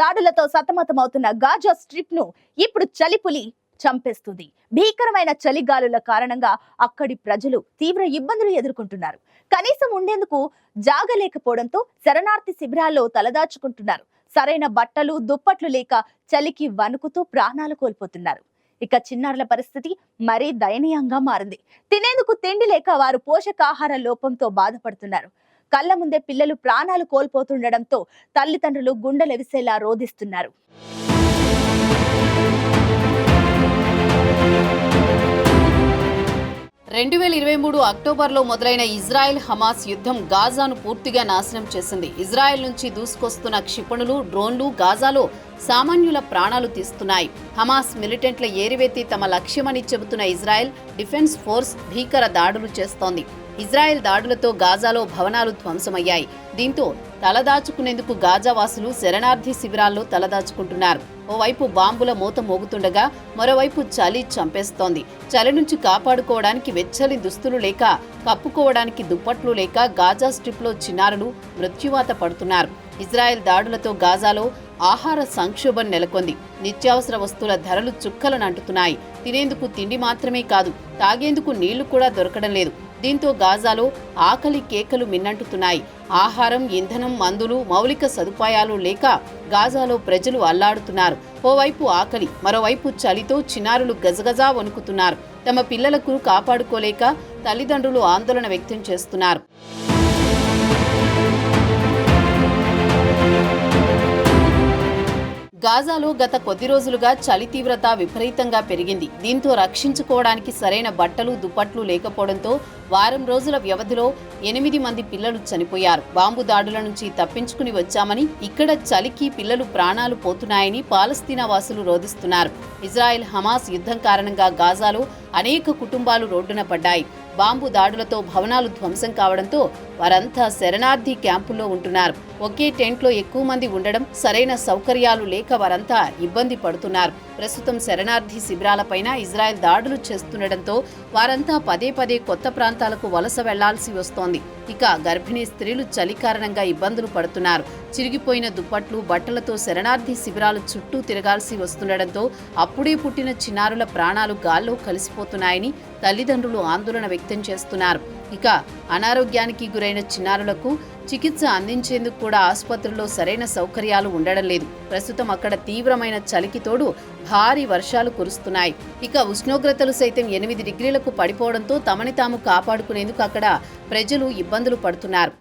దాడులతో సతమతమవుతున్న గాజా స్ట్రిప్ను ఇప్పుడు చలిపులి చంపేస్తుంది. భీకరమైన చలిగాలుల కారణంగా అక్కడి ప్రజలు తీవ్ర ఇబ్బందులు ఎదుర్కొంటున్నారు. కనీసం ఉండేందుకు జాగలేకపోవడంతో శరణార్థి శిబిరాల్లో తలదాచుకుంటున్నారు. సరైన బట్టలు దుప్పట్లు లేక చలికి వణుకుతూ ప్రాణాలు కోల్పోతున్నారు. ఇక చిన్నారుల పరిస్థితి మరీ దయనీయంగా మారింది. తినేందుకు తిండి లేక వారు పోషకాహార లోపంతో బాధపడుతున్నారు. కళ్ళ ముందే పిల్లలు ప్రాణాలు కోల్పోతుండడంతో తల్లిదండ్రులు గుండెలెవిసేలా రోధిస్తున్నారు. రెండు వేల ఇరవై మూడు అక్టోబర్లో మొదలైన ఇజ్రాయెల్ హమాస్ యుద్ధం గాజాను పూర్తిగా నాశనం చేసింది. ఇజ్రాయెల్ నుంచి దూసుకొస్తున్న క్షిపణులు డ్రోన్లు గాజాలో సామాన్యుల ప్రాణాలు తీస్తున్నాయి. హమాస్ మిలిటెంట్ల ఏరివేతి తమ లక్ష్యమని చెబుతున్న ఇజ్రాయెల్ డిఫెన్స్ ఫోర్స్ భీకర దాడులు చేస్తోంది. ఇజ్రాయెల్ దాడులతో గాజాలో భవనాలు ధ్వంసమయ్యాయి. దీంతో తలదాచుకునేందుకు గాజావాసులు శరణార్థి శిబిరాల్లో తలదాచుకుంటున్నారు. ఓవైపు బాంబుల మూత మోగుతుండగా మరోవైపు చలి చంపేస్తోంది. చలి నుంచి కాపాడుకోవడానికి వెచ్చని దుస్తులు లేక కప్పుకోవడానికి దుప్పట్లు లేక గాజా స్ట్రిప్లో చిన్నారులు మృత్యువాత పడుతున్నారు. ఇజ్రాయెల్ దాడులతో గాజాలో ఆహార సంక్షోభం నెలకొంది. నిత్యావసర వస్తువుల ధరలు చుక్కలను అంటుతున్నాయి. తినేందుకు తిండి మాత్రమే కాదు తాగేందుకు నీళ్ళు కూడా దొరకడం లేదు. దీంతో గాజాలో ఆకలి కేకలు మిన్నంటుతున్నాయి. ఆహారం ఇంధనం మందులు మౌలిక సదుపాయాలు లేక గాజాలో ప్రజలు అల్లాడుతున్నారు. ఓవైపు ఆకలి మరోవైపు చలితో చిన్నారులు గజగజా వణుకుతున్నారు. తమ పిల్లలకు కాపాడుకోలేక తల్లిదండ్రులు ఆందోళన వ్యక్తం చేస్తున్నారు. గాజాలో గత కొద్ది రోజులుగా చలి తీవ్రత విపరీతంగా పెరిగింది. దీంతో రక్షించుకోవడానికి సరైన బట్టలు దుప్పట్లు లేకపోవడంతో వారం రోజుల వ్యవధిలో ఎనిమిది మంది పిల్లలు చనిపోయారు. బాంబు దాడుల నుంచి తప్పించుకుని వచ్చామని ఇక్కడ చలికి పిల్లలు ప్రాణాలు పోతున్నాయని పాలస్తీనా వాసులు రోధిస్తున్నారు. ఇజ్రాయెల్ హమాస్ యుద్ధం కారణంగా గాజాలో అనేక కుటుంబాలు రోడ్డున పడ్డాయి. బాంబు దాడులతో భవనాలు ధ్వంసం కావడంతో వారంతా శరణార్థి క్యాంపుల్లో ఉంటున్నారు. ఒకే టెంట్లో ఎక్కువ మంది ఉండడం సరైన సౌకర్యాలు లేక వారంతా ఇబ్బంది పడుతున్నారు. ప్రస్తుతం శరణార్థి శిబిరాలపైన ఇజ్రాయెల్ దాడులు చేస్తుండటంతో వారంతా పదే పదే కొత్త ప్రాంతాలకు వలస వెళ్ళాల్సి వస్తోంది. ఇక గర్భిణీ స్త్రీలు చలి కారణంగా ఇబ్బందులు పడుతున్నారు. చిరిగిపోయిన దుప్పట్లు బట్టలతో శరణార్థి శిబిరాలు చుట్టూ తిరగాల్సి వస్తుండటంతో అప్పుడే పుట్టిన చిన్నారుల ప్రాణాలు గాల్లో కలిసిపోతున్నాయని తల్లిదండ్రులు ఆందోళన వ్యక్తం చేస్తున్నారు. ఇక అనారోగ్యానికి గురైన చిన్నారులకు చికిత్స అందించేందుకు కూడా ఆసుపత్రుల్లో సరైన సౌకర్యాలు ఉండడం లేదు. ప్రస్తుతం అక్కడ తీవ్రమైన చలికి తోడు భారీ వర్షాలు కురుస్తున్నాయి. ఇక ఉష్ణోగ్రతలు సైతం ఎనిమిది డిగ్రీలకు పడిపోవడంతో తమని తాము కాపాడుకునేందుకు అక్కడ ప్రజలు ఇబ్బందులు పడుతున్నారు.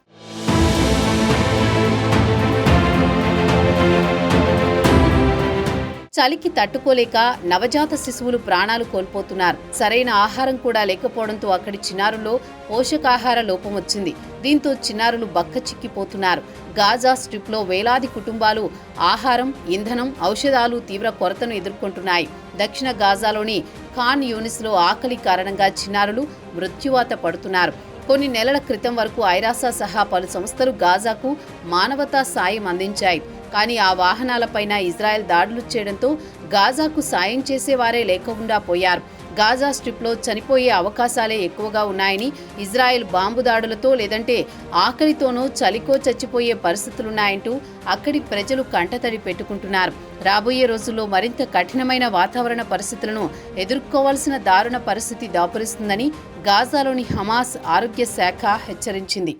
చలికి తట్టుకోలేక నవజాత శిశువులు ప్రాణాలు కోల్పోతున్నారు. సరైన ఆహారం కూడా లేకపోవడంతో అక్కడి చిన్నారుల్లో పోషకాహార లోపం వచ్చింది. దీంతో చిన్నారులు బక్క చిక్కిపోతున్నారు. గాజా స్ట్రిప్లో వేలాది కుటుంబాలు ఆహారం ఇంధనం ఔషధాలు తీవ్ర కొరతను ఎదుర్కొంటున్నాయి. దక్షిణ గాజాలోని ఖాన్ యూనిస్లో ఆకలి కారణంగా చిన్నారులు మృత్యువాత పడుతున్నారు. కొన్ని నెలల క్రితం వరకు ఐరాసా సహా పలు సంస్థలు గాజాకు మానవతా సాయం అందించాయి. కానీ ఆ వాహనాలపైన ఇజ్రాయెల్ దాడులు చేయడంతో గాజాకు సాయం చేసేవారే లేకుండా పోయారు. గాజా స్ట్రిప్లో చనిపోయే అవకాశాలే ఎక్కువగా ఉన్నాయని ఇజ్రాయెల్ బాంబు దాడులతో లేదంటే ఆకలితోనో చలికో చచ్చిపోయే పరిస్థితులున్నాయంటూ అక్కడి ప్రజలు కంటతడి పెట్టుకుంటున్నారు. రాబోయే రోజుల్లో మరింత కఠినమైన వాతావరణ పరిస్థితులను ఎదుర్కోవాల్సిన దారుణ పరిస్థితి దాపురిస్తుందని గాజాలోని హమాస్ ఆరోగ్య శాఖ హెచ్చరించింది.